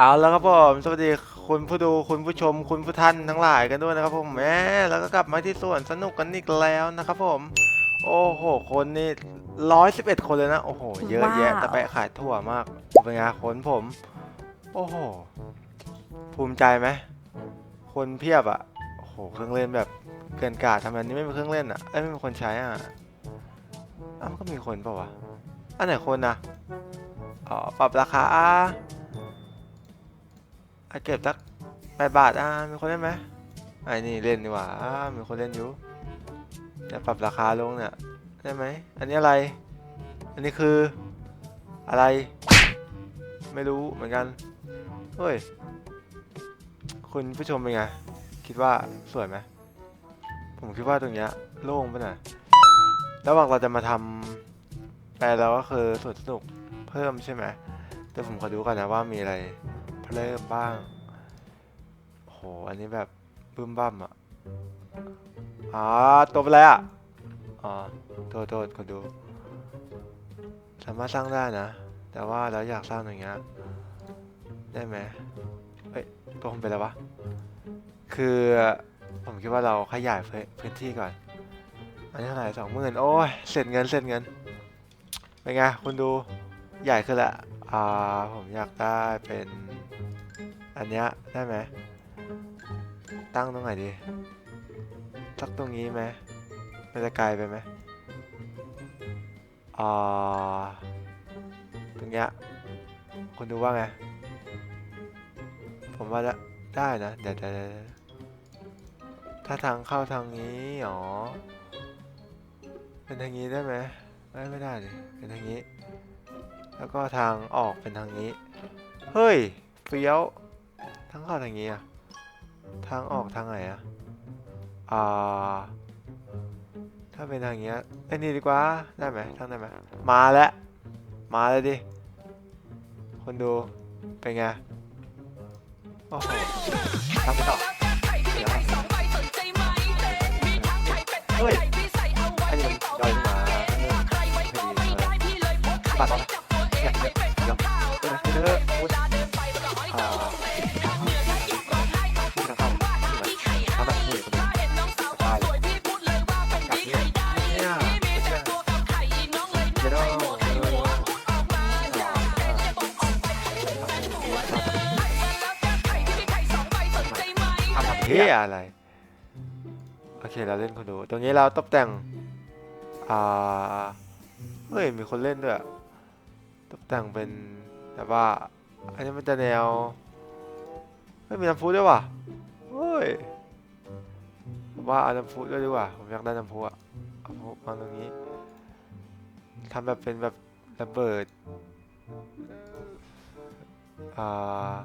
เอาแล้วครับผมสวัสดีคุณผู้ดูคุณผู้ชมคุณผู้ท่านทั้งหลายกันด้วยนะครับผมแหมแล้วก็กลับมาที่สวนสนุกกันอีกแล้วนะครับผม โอ้โห คนนี่ร้อยสิบเอ็ดคนเลยนะ โอ้โห เยอะแยะ แต่ไปขายถั่วมากเป็นไงคนผม โอ้โห ภูมิใจไหม คนเพียบอะโอ้โห เครื่องเล่นแบบเกินกาดทำไมนี้ไม่มีเครื่องเล่นอะเอ้ยไม่มีคนใช้อะอ้าวมันก็มีคนเปล่าวะอันไหนคนนะอ๋อปรับราคา อะอะเก็บสักแปดบาทอะมีคนเล่นไหมไอ้นี่เล่นดีกว่าอ่ามีคนเล่นอยู่จะปรับราคาลงเนี่ยได้ไหมอันนี้อะไร อันนี้คืออะไร ไม่รู้เหมือนกันเฮ้ยคุณผู้ชมเป็นไง คิดว่าสวยไหมผมคิดว่าตรงเนี้ยโล่งไปหน่อยระหว่างเราจะมาทำแปลแล้วก็คือสวนสนุกเพิ่มใช่ไหมแต่ผมขอดูก่อนนะว่ามีอะไร เพิ่มบ้างโหอันนี้แบบบึ้มบั่มอะอ๋อตัวเป็นอะไรอะอ๋อโทษโทษขอดูสามารถสร้างได้นะ แต่ว่าเราอยากสร้างอย่างเงี้ยได้ไหมเฮ้ยตัวผมเป็นอะไรวะคือผมคิดว่าเราขยายพื้นพื้นที่ก่อน อันนี้เท่าไหร่สองหมื่นโอ้ยเสร็จเงินเสร็จเงินเป็นไงคุณดูใหญ่ขึ้นละอ่าผมอยากได้เป็น อันเนี้ยได้ไหมตั้งตรงไหนดีสักตรงนี้ไหมมันจะไกลไปไหมอ่าตรงเนี้ยคุณดูว่าไง ผมว่าได้ได้นะ เดี๋ยวเดี๋ยวถ้าทางเข้าทางนี้อ๋อเป็นทางนี้ได้ไหมไม่ไม่ได้ดิเป็นทางนี้ แล้วก็ทางออกเป็นทางนี้ เฮ้ยเฟี้ยว ทางเข้าทางนี้อะทางออกทางไหนอะอ่า ถ้าเป็นทางเนี้ยไอ้นี่ดีกว่าได้ไหมทางได้ไหมมาแล้วมาแล้วดิคนดูเป็นไงโอ้โหทำไปต่อเดี๋ยวนะเฮ้ยอันนี้มันย่อยขึ้นมาเออพอดีเลยปัด เฮียอะไร โอเคเราเล่นคนดู ตรงนี้เราตกแต่ง อ่า เฮ้ย มีคนเล่นด้วย ตกแต่งเป็นแต่ว่า อันนี้มันจะแนวเฮ้ยมีน้ำพุด้วยว่ะเฮ้ยว่าเอาน้ำพุด้วยดีกว่า ผมอยากได้น้ำพุอะเอาน้ำพุวางตรงนี้ทำแบบเป็นแบบระเบิด อ่า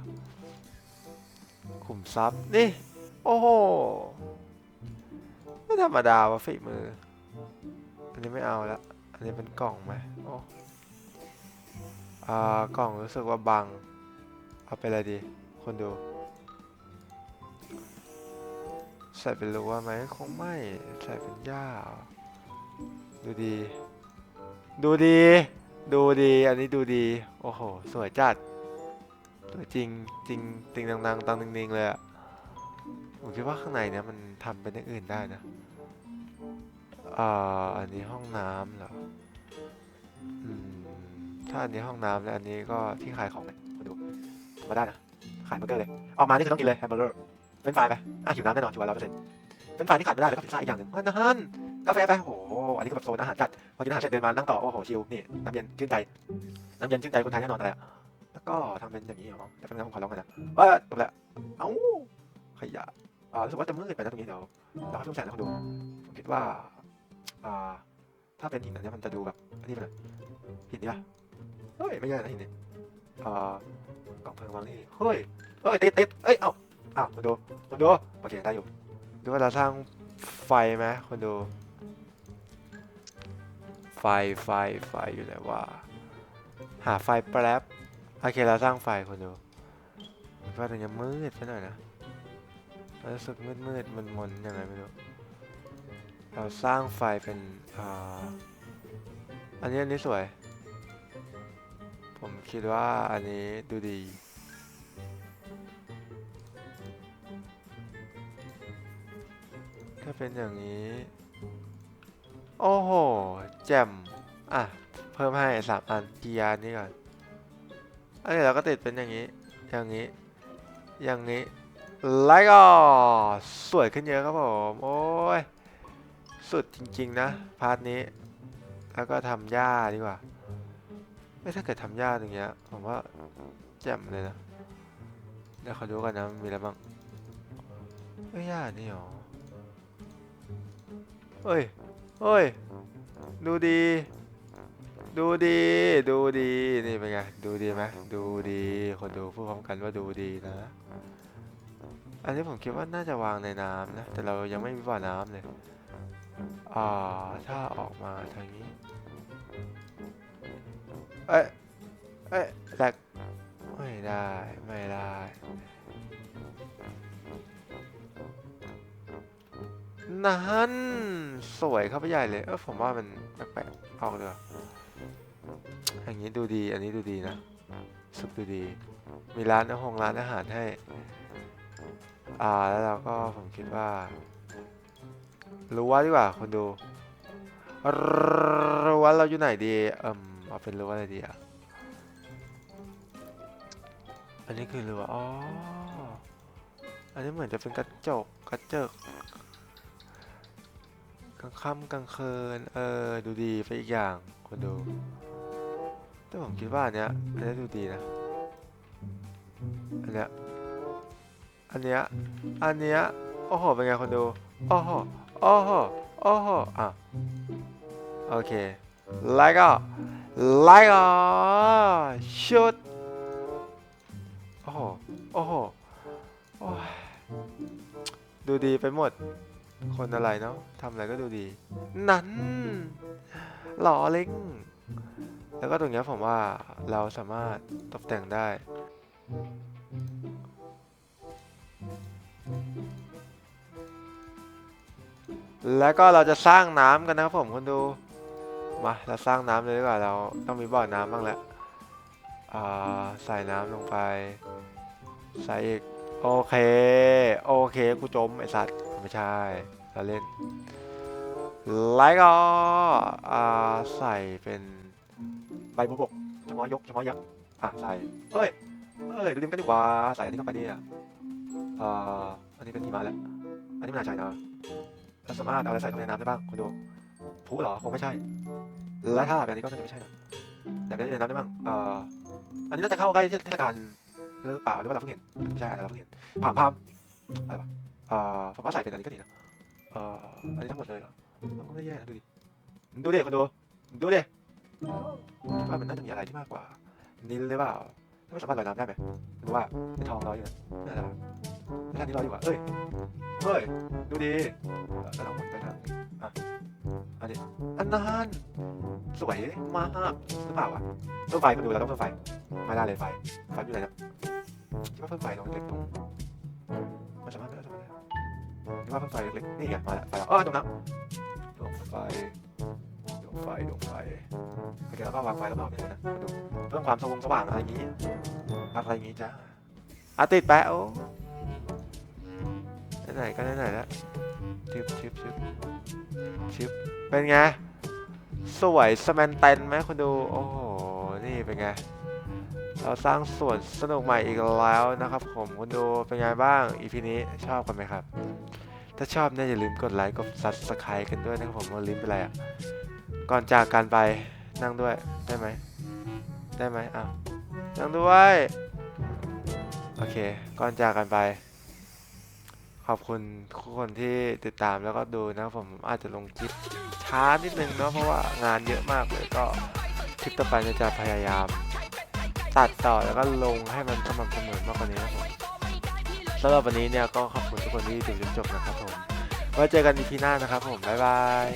ขุมทรัพย์นี่ โอ้โห ไม่ธรรมดาว่ะฝีมือ อันนี้ไม่เอาละ อันนี้เป็นกล่องไหมโอ้อ่ากล่องรู้สึกว่าบังเอาไปอะไรดี คนดู ใส่เป็นรั้วไหมคงไม่ ใส่เป็นหญ้า ดูดี ดูดี ดูดี อันนี้ดูดี โอ้โห สวยจัด สวยจริง จริงติงดังๆตังนิงๆเลยอะ ผมคิดว่าข้างในเนี้ยมันทำเป็นอย่างอื่นได้นะอ่าอันนี้ห้องน้ำเหรออืมถ้าอันนี้ห้องน้ำแล้วอันนี้ก็ที่ขายของเลยมาดูมาได้นะขายเบอร์เกอร์เลยออกมานี่คือต้องกินเลยแฮมเบอร์เกอร์เป็นไฟไหมอะหิวน้ำแน่นอนชัวร์ร้อยเปอร์เซ็นต์เป็นไฟที่ขาดไม่ได้เลยก็พิซซ่าอีกอย่างหนึ่งอาหารกาแฟไปโอ้โหอันนี้ก็แบบโซนอาหารจัดพอกินอาหารเสร็จเดินมานั่งต่อโอ้โหชิลนี่น้ำเย็นชื่นใจน้ำเย็นชื่นใจคนไทยแน่นอนอะไรอะแล้วก็ทำเป็นอย่างนี้เหรอแต่เป็นงานผมขอลองกันนะว่าจบแล้วเอ้าขยะ รู้สึกว่าจะมืดไปนะตรงนี้เดี๋ยวเราให้เพิ่มแสงนะคนดูผมคิดว่าอ่าถ้าเป็นหินอันนี้มันจะดูแบบอันนี้ไปหน่อยหินนี่ปะเฮ้ยไม่ใช่นะหินนี่อ่ากล่องเพลิงวางนี่เฮ้ยเฮ้ยติดติดเอ้ยเอ้าอ้าวคนดูคนดูโอเคได้อยู่ดูว่าเราสร้างไฟไหมคนดู ไฟไฟไฟอยู่ไหนว่า หาไฟแป๊บโอเคเราสร้างไฟคนดูว่าตรงนี้มืดไปหน่อยนะ รู้สึกมืดมืดมนมนยังไงไม่รู้ เราสร้างไฟเป็นอ่าอันนี้อันนี้สวย ผมคิดว่าอันนี้ดูดี ถ้าเป็นอย่างนี้ โอ้โห แจ่ม อะ เพิ่มให้สามอันกียานี่ก่อนอันนี้เราก็ติดเป็นอย่างนี้ อย่างนี้ อย่างนี้ แล้วก็สวยขึ้นเยอะครับผม โอ้ย สุดจริงๆนะ พาร์ทนี้ แล้วก็ทำหญ้าดีกว่า ไม่ถ้าเกิดทำหญ้าตรงเนี้ย ผมว่าแจ่มเลยนะเดี๋ยวขอดูกันนะ มีอะไรบ้างเอ้ยหญ้านี่หรอเอ้ยเอ้ย ดูดี ดูดี ดูดี นี่เป็นไง ดูดีไหมดูดี คนดูพูดพร้อมกันว่าดูดีนะ อันนี้ผมคิดว่าน่าจะวางในน้ำนะ แต่เรายังไม่มีบ่อน้ำเลย อ่า ถ้าออกมาทางนี้ เอ้เอ้แหลกไม่ได้ ไม่ได้ นั่น สวยเข้าไปใหญ่เลย เออผมว่ามันแปลกๆเอาเลยอย่างนี้ดูดี อันนี้ดูดีนะ สุดดูดี มีร้านอาหงร้านอาหารให้ อ่าแล้วเราก็ผมคิดว่ารั้วดีกว่าคนดูรั้วเราอยู่ไหนดีเอิ่มเอาเป็นรั้วอะไรดีอะอันนี้คือรั้วอ๋ออันนี้เหมือนจะเป็นกระจกกระจกกลางค่ำกลางคืนเออดูดีไปอีกอย่างคนดู แต่ผมคิดว่าอันเนี้ยอันเนี้ยดูดีนะอันเนี้ย อันเนี้ย อันเนี้ยโอ้โหเป็นไงคนดูโอ้โหโอ้โหโอ้โหอะโอเคแล้วก็แล้วก็ชุดโอ้โหโอ้โหโอ้ดูดีไปหมด คนอะไรเนาะทำอะไรก็ดูดี นั้นหล่อเล็งแล้วก็ตรงเนี้ยผมว่าเราสามารถตกแต่งได้ แล้วก็เราจะสร้างน้ำกันนะครับผมคุณดู มาเราสร้างน้ำเลยดีกว่าเราต้องมีบ่อน้ำบ้างแล้วอ่าใส่น้ำลงไป ใส่อีก โอเค โอเค กูจมไอสัตว์ไม่ใช่เราเล่นแล้วก็อ่าใส่เป็นใบบุบกเฉพาะยกเฉพาะยักษ์อะใส่เฮ้ยเฮ้ยดูดิมกันดีกว่า ใส่อันนี้เข้าไปเนี่ย อ่าอันนี้เป็นหิมะแล้วอันนี้ไม่น่าใช่นะเราสามารถเอาอะไรใส่ลงในน้ำได้บ้างคุณดูผู้หรอคงไม่ใช่ และถ้าแบบนี้ก็น่าจะไม่ใช่นะแต่เป็นในน้ำได้บ้างเอ่ออันนี้น่าจะเข้าใกล้เทศกาลหรือเปล่าหรือว่าเราเพิ่งเห็นไม่ใช่เราเพิ่งเห็นผ่ามพามอะไรวะเอ่อผมว่าใส่เป็นอันนี้ก็ดีนะเอ่ออันนี้ทั้งหมดเลยเหรอมันก็ไม่แย่นะดูดิดูดิคุณดูดูดิว่ามันน่าจะมีอะไรที่มากกว่านี้หรือเปล่าไม่สามารถลอยน้ำได้ไหมหรือว่าเป็นทองลอยอยู่นะน่าจะ ท่านนี้ลอยอยู่อะเอ้ย เฮ้ย ดูดิเอ่อแล้วเราหมุนไปทางอะอันนี้อันนั้นสวยมากหรือเปล่าวะเพิ่มไฟมาดูเราต้องเพิ่มไฟ ไม่ได้เลยไฟ ไฟอยู่ไหนนะคิดว่าเพิ่มไฟลองเล็กตรงมันสามารถไม่ได้สามารถคิดว่าเพิ่มไฟเล็กนี่ไงมาแล้วไฟแล้วเออตรงนั้นดวงไฟดวงไฟดวงไฟโอเคแล้วก็วางไฟแล้วก็ไปเลยนะดูเพิ่มความสว่างสว่างอะไรอย่างงี้อะไรอย่างงี้จ้าอะติดแปะโอ้ ไหนๆก็ไหนๆแล้วชึบชึบชึบชึบเป็นไง สวยสแมนเตนไหมคุณดู โอ้โห นี่เป็นไง เราสร้างส่วนสนุกใหม่อีกแล้วนะครับผมคุณดูเป็นไงบ้าง อีพีนี้ชอบกันไหมครับ ถ้าชอบเนี่ยอย่าลืมกดไลค์กดซับสไครต์กันด้วยนะครับผมว่าลิ้นเป็นไรอะ ก่อนจากกันไปนั่งด้วยได้ไหม ได้ไหมอ้าวนั่งด้วย โอเค ก่อนจากกันไป ขอบคุณทุกคนที่ติดตามแล้วก็ดูนะผมอาจจะลงคลิปช้านิดนึงเนาะเพราะว่างานเยอะมากเลยก็คลิปต่อไปจะพยายาม ตัดต่อแล้วก็ลงให้มันสม่ำเสมอมากกว่านี้นะผมสำหรับวันนี้เนี่ยก็ขอบคุณทุกคนที่ดูจนจบนะครับผมไว้เจอกันอีพีหน้านะครับผมบ๊ายบาย